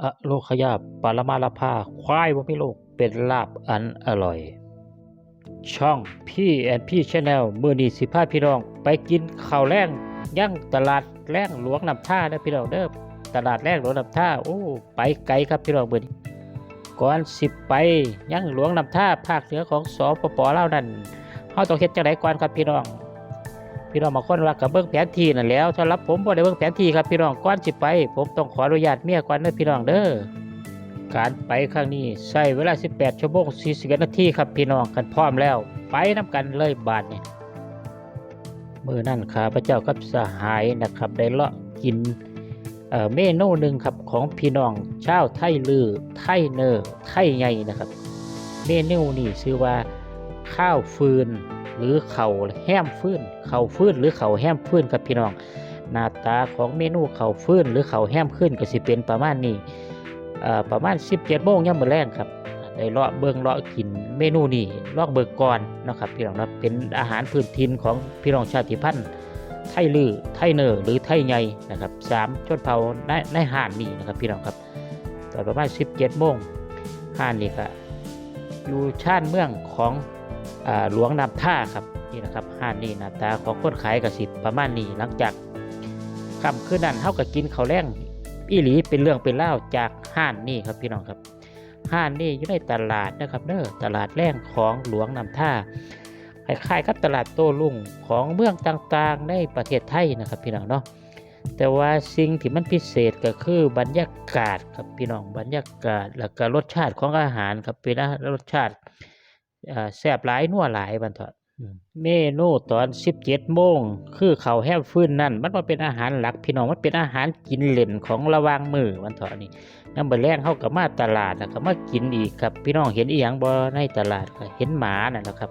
อโลคยาปรมาลาภาควายบ่มีโลกเป็นลาบอันอร่อย ช่องพี่แอนพี่ชาแนลมือนี้สิพาพี่น้อง ไปกินข้าวแรงย่างตลาดแรงหลวงนำท่าเด้อพี่น้องเด้อตลาดแรงหลวงนำท่าโอ้ไปไกลครับพี่น้องมื้อนีก่อนสิบไปย่างหลวงนำท่าภาคเหนือของสปปลาวนั่นเฮาต้องเฮ็ดจังไดก่อนครับพี่น้อง พี่น้องบางคนว่ากับเบิ้งแผนที่นั่นแล้วสำหรับผมบ่ได้เบิ้งแผนที่ครับพี่น้องก่อนสิไป ผมต้องขออนุญาตเมียก่อนเด้อพี่น้องเด้อการไปครั้งนี้ใช้เวลา 18 ชั่วโมง40นาทีครับพี่น้องกันพร้อมแล้ว ไปน้กันเลยบาทเนี่ยมือนั่นข้าพระเจ้ากับสหายนะครับ ได้เลาะกินเอ่อเมนูหนึ่งครับของพี่น้องชาวไทยลือ ไทยเนอร์ไทยใหญ่นะครับ เมนูนี่ชื่อว่าข้าวฟืนหรือเข่าแห้มฟื้น เขาวฟื้นหรือเขาวแห้มฟื้นครับพี่น้องหน้าตาของเมนูเขาวฟื้นหรือเขาวแห้มขึ้นก็สิเป็นประมาณนี้อ่อประมาณ 17โมงย่ำมื้อแรงครับได้เลาะเบิ่งเลาะกินเมนูนี้ลอกเบิกก่อนนะครับพี่น้องนะเป็นอาหารพื้นถิ่นของพี่น้องชาติพันธุ์ไทยลือไทยเนอร์หรือไทยใหญ่นะครับสามชนเผ่าในในห่านนี่นะครับพี่น้องครับตอนประมาณ 17โมงห่านนี่ก็อยู่ชานเมืองของอ่าหลวงนำท่าครับ นี่นะครับห้านนี่หน้าตาของคนขายกระสิบประมาณนี้หลังจากค่ำคืนนั้นเท่ากับกินข้าวแรงอีหลีเป็นเรื่องเป็นเล่าจากห้านนี่ครับพี่น้องครับห้านนี่อยู่ในตลาดนะครับเด้อตลาดแรงของหลวงนำท่าคล้ายๆกับตลาดโต้รุ่งของเมืองต่างๆ ในประเทศไทยนะครับพี่น้องเนาะแต่ว่าสิ่งที่มันพิเศษก็คือบรรยากาศครับพี่น้องบรรยากาศแล้วก็รสชาติของอาหารครับเป็นรสชาติแซ่บหลายนัวหลายบันเถอะ เมนูตอน17โมงคือข้าวแห้ฟื้นนั่น มันบ่เป็นอาหารหลักพี่น้องมันเป็นอาหารกินเล่นของระวางมือวันเถอะนี่นำบ่แรงเฮาก็มาตลาดแล้วก็มากินอีกครับ พี่น้องเห็นอีหยังบ่ในตลาดเห็นหมานั่นะครับ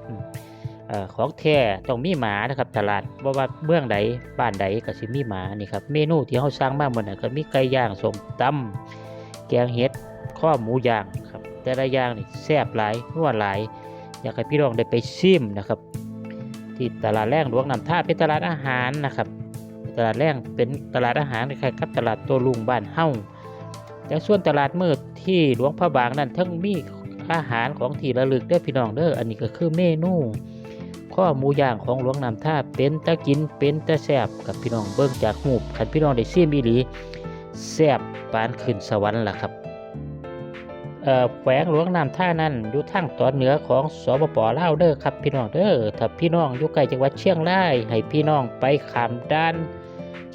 อของแท้ต้องมีหมานะครับตลาดบ่ว่าเมืองใดบ้านใดก็สิมีหมานี่ครับเมนูที่เฮาสั่งมาหมดน่ะก็มีไก่ย่างส้มตำแกงเห็ดข้อหมูย่างครับแต่ละอย่างนี่แซ่บหลายนัวหลายอยากให้พี่น้องได้ไปชิมนะครับ ที่ตลาดแรงหลวงนำท่าเป็นตลาดอาหารนะครับ ตลาดแรงเป็นตลาดอาหารคล้ายๆกับตลาดตัวลุงบ้านเฮ้าแต่ส่วนตลาดมืดที่หลวงพระบางนั้นทั้งมีอาหารของที่ระลึกได้อพี่น้องเด้ออันนี้ก็คือเมนูข้อหมูย่างของหลวงนำท่าเป็นตะกินเป็นตะแซบกับพี่น้องเบิ่งจากหูปขันพี่น้องได้ชิมอีหลีแซบปานขึ้นสวรรค์ล่ะครับ แขวงหลวงน้ำท่านั้นอยู่ทางตอนเหนือของสปปลาวเด้อครับพี่น้องเด้อถ้าพี่น้องอยู่ใกล้จังหวัดเชียงรายให้พี่น้องไปขามด้าน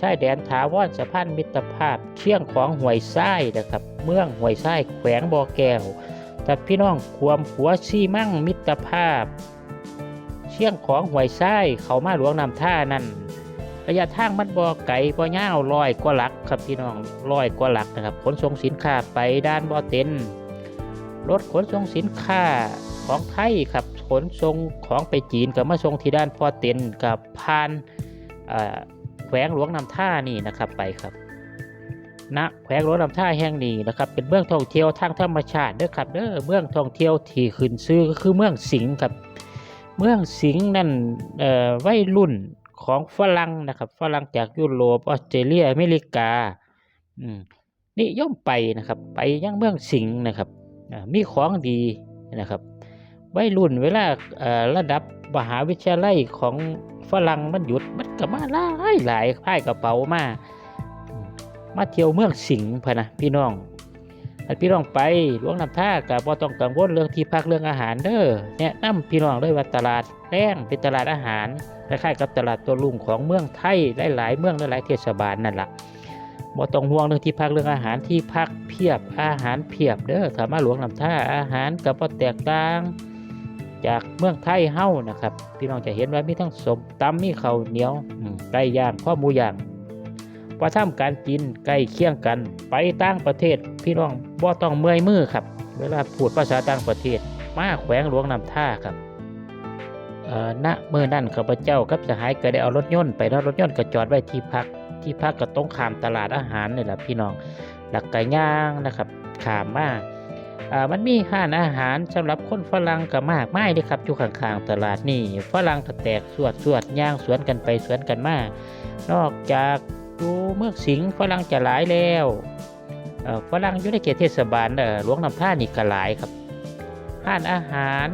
ชายแดนถาวรสะพานมิตรภาพเชียงของห้วยทรายนะครับ เมืองห้วยทรายแขวงบ่อแก้วถ้าพี่น้องความขัวซีมั่งมิตรภาพ เชียงของห้วยทรายเขามาหลวงน้ำท่านั้นระยะทางมันบ่อไก่บ่อยาวร้อยกว่าหลักครับพี่น้องร้อยกว่าหลักนะครับขนส่งสินค้าไปด้านบ่อเต็น รถขนส่งสินค้าของไทยครับขนส่งของไปจีนกับมาส่งที่ด้านพอเต็นกับพานแขวงหลวงนำท่านี่นะครับไปครับณแขวงหลวงนำท่าแห่งนี้นะครับเป็นเมืองท่องเที่ยวทางธรรมชาติเด้อครับเด้อเมืองท่องเที่ยวที่ขึ้นชื่อก็คือเมืองสิงห์ครับเมืองสิงห์นั่นวัยรุ่นของฝรั่งนะครับฝรั่งจากยุโรปออสเตรเลียอเมริกาอืมนิยมไปนะครับ ไปยังเมืองสิงห์นะครับ มีของดีนะครับวัยรุ่นเวลาระดับมหาวิทยาลัยของฝรั่งมันหยุดมันก็มาหลายหลายพายกระเป๋ามา มาเที่ยวเมืองสิงห์พะนะพี่น้องถ้าพี่น้องไปหลวงน้ำท่ากับบ่ต้องกังวลเรื่องที่พักเรื่องอาหารเด้อแนะนำพี่น้องเลยว่าตลาดแรงเป็นตลาดอาหารคล้ายๆกับตลาดตัวลุงของเมืองไทยหลายๆเมืองหลายๆเทศบาลนั่นแหละ บ่ต้องห่วงเรื่องที่พักเรื่องอาหารที่พักเพียบอาหารเพียบเด้อถ้ามาหลวงลำท่าอาหารก็บ่แตกต่าง จากเมืองไทยเฮ้านะครับ พี่น้องจะเห็นว่ามีทั้งสมตำมีข้าวเหนียวไก่ย่างข้อหมูย่างว่าทำการกินใกล้เคียงกัน ไปต่างประเทศ พี่น้องบ่ต้องเมื่อยมือครับ เวลาพูดภาษาต่างประเทศ มาแขวงหลวงนำท่าครับณเมื่อนั้นข้าพเจ้ากับสหายก็ได้เอารถยนต์ไปแล้วรถยนต์ก็จอดไว้ที่พัก ที่พักก็ต้องขามตลาดอาหารนี่แหละพี่น้องหลักไก่ย่างนะครับขามมาอ่ามันมีห้านอาหารสำหรับคนฝรั่งก็มากมายเลยครับอยู่ข้างๆตลาดนี่ฝรั่งก็แตกสวดสวดย่างสวนกันไปสวนกันมานอกจากอยู่เมืองสิงฝรั่งจะหลายแล้วอ่อฝรั่งอยู่ในเขตเทศบาลเออหลวงน้ำท่านี่ก็หลายครับห้านอาหาร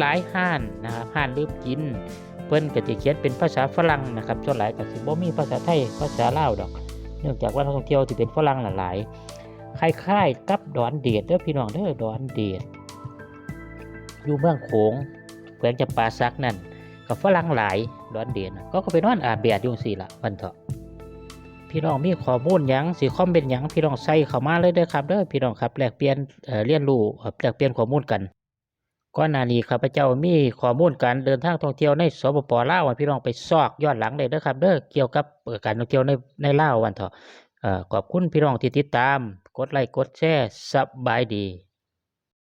หลายๆห้านนะครับห้านดื่มกิน เพิ่นก็จะเขียนเป็นภาษาฝรั่งนะครับส่วนหลายก็สิบ่มีภาษาไทยภาษาลาวดอก เนื่องจากว่านักท่องเที่ยวที่เป็นฝรั่งหลายๆคล้ายๆกับดอนเดดเด้อพี่น้องเด้อดอนเดดอยู่เมืองโขงแขวงจำปาสักนั่นกับฝรั่งหลายดอนเดดน่ะก็ก็ไปนอนอาบแดดอยู่สิละวันเถาะพี่น้องมีข้อมูลยังสิคอมเมนยังพี่น้องใส่เข้ามาเลยเด้อครับเด้อพี่น้องครับแลกเปลี่ยนเรียนรู้แลกเปลี่ยนข้อมูลกัน ก่อนหน้านี้ข้าพเจ้ามีข้อมูลการเดินทางท่องเที่ยวในสปปลาวให้พี่น้องไปซอกย้อนหลังเลยนะครับเด้อเกี่ยวกับการท่องเที่ยวในในลาววันเถาะขอบคุณพี่น้องที่ติดตาม กดไลค์กดแชร์สบายดี